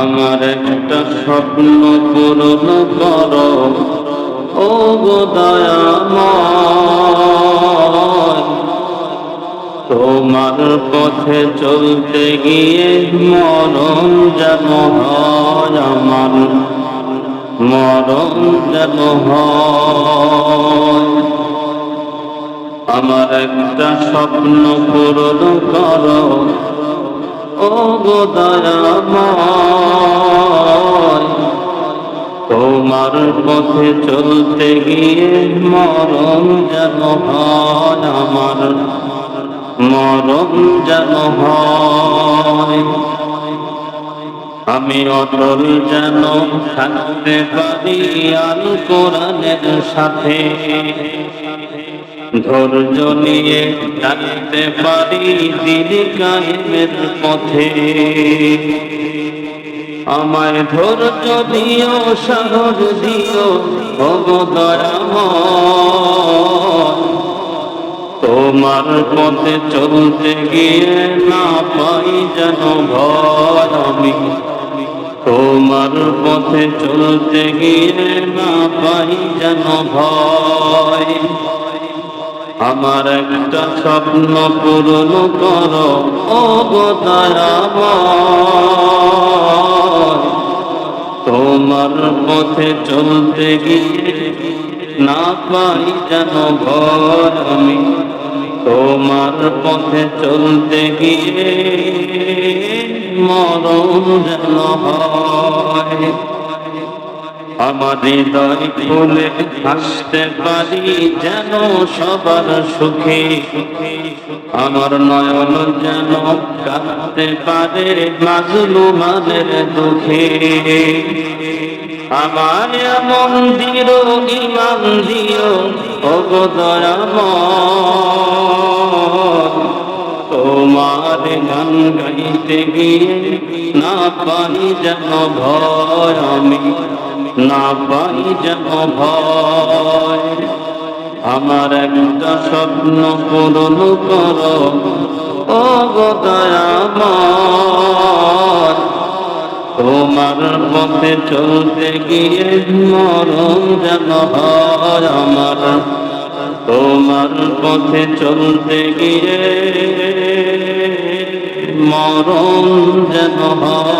আমার একটা স্বপ্ন পূরণ করো। ও গো দয়াময়, তোমার পথে চলতে গিয়ে মরণ যেন হয় আমার। মরণ যেন হয়। আমার একটা স্বপ্ন পূরণ করো। তোমার পথে চলতে গিয়ে মরণ যেন হয় আমার, মরণ যেন হয়। আমি অটল যেন থাকতে পারি আল কোরআনের সাথে। ধৈর্য নিয়ে থাকতে পারি দিন কায়েমের পথে। আমায় ধৈর্য দিও সাহস দিও ভগদরাময় তোমার পথে চলতে গিয়ে না পাই যেন ভয় আমি। তোমার পথে চলতে গিয়ে না পাই যেন ভয়। আমার একটা স্বপ্ন পূরণ করো, ও তোমার পথে চলতে গিয়ে না পাই যেন ঘর আমি। তোমার পথে চলতে গিয়ে মরণ যেন হয়। আমার হৃদয় খুলে হাসতে পারি যেন সবার সুখে। আমার নয়ন যেন কাঁদতে পারে মাজলু মানের দুঃখে। আমার এমন দিল ইমান দিও অগদরাম তোমার গান গাইতে গিয়ে না পাই যেন ভয় আমি। না পাই যেন ভয়। আমার একটা স্বপ্ন পূরণ করো তোমার পথে চলতে গিয়ে মরণ যেন হয় আমার। তোমার পথে চলতে গিয়ে মরণ যেন হয়।